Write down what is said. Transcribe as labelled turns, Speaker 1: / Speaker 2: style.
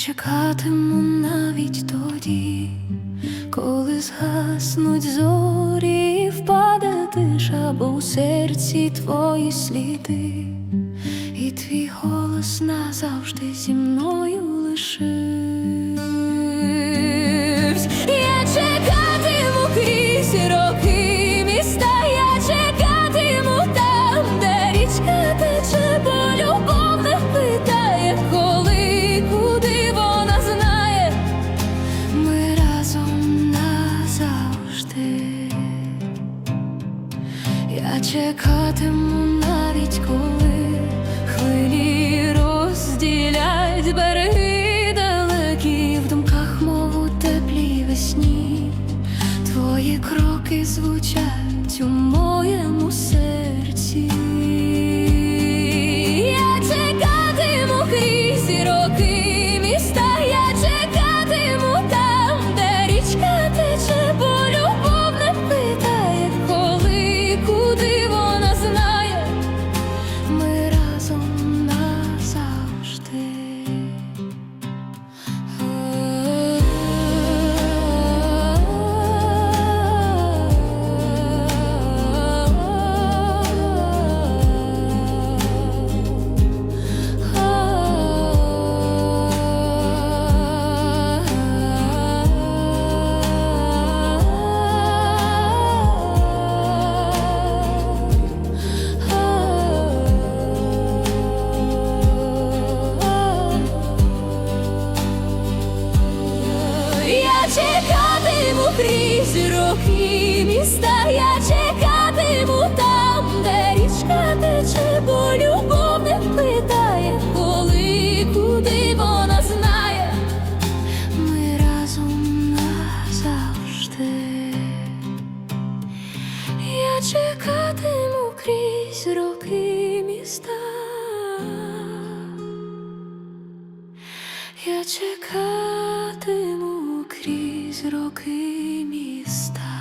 Speaker 1: чекатиму навіть тоді, коли згаснуть зорі, і впаде тиша, бо у серці твої сліди, і твій голос назавжди зі мною лишився. Чекатиму навіть коли хвилі розділять береги далекі в думках, мов у теплій весні. Твої кроки звучать у моєму серці. Я чекатиму крізь роки крізь роки міста, я чекатиму там, де річка тече, бо любов не питає, коли, куди вона знає, ми разом назавжди. Я чекатиму крізь роки міста. Я чекатиму роки міста.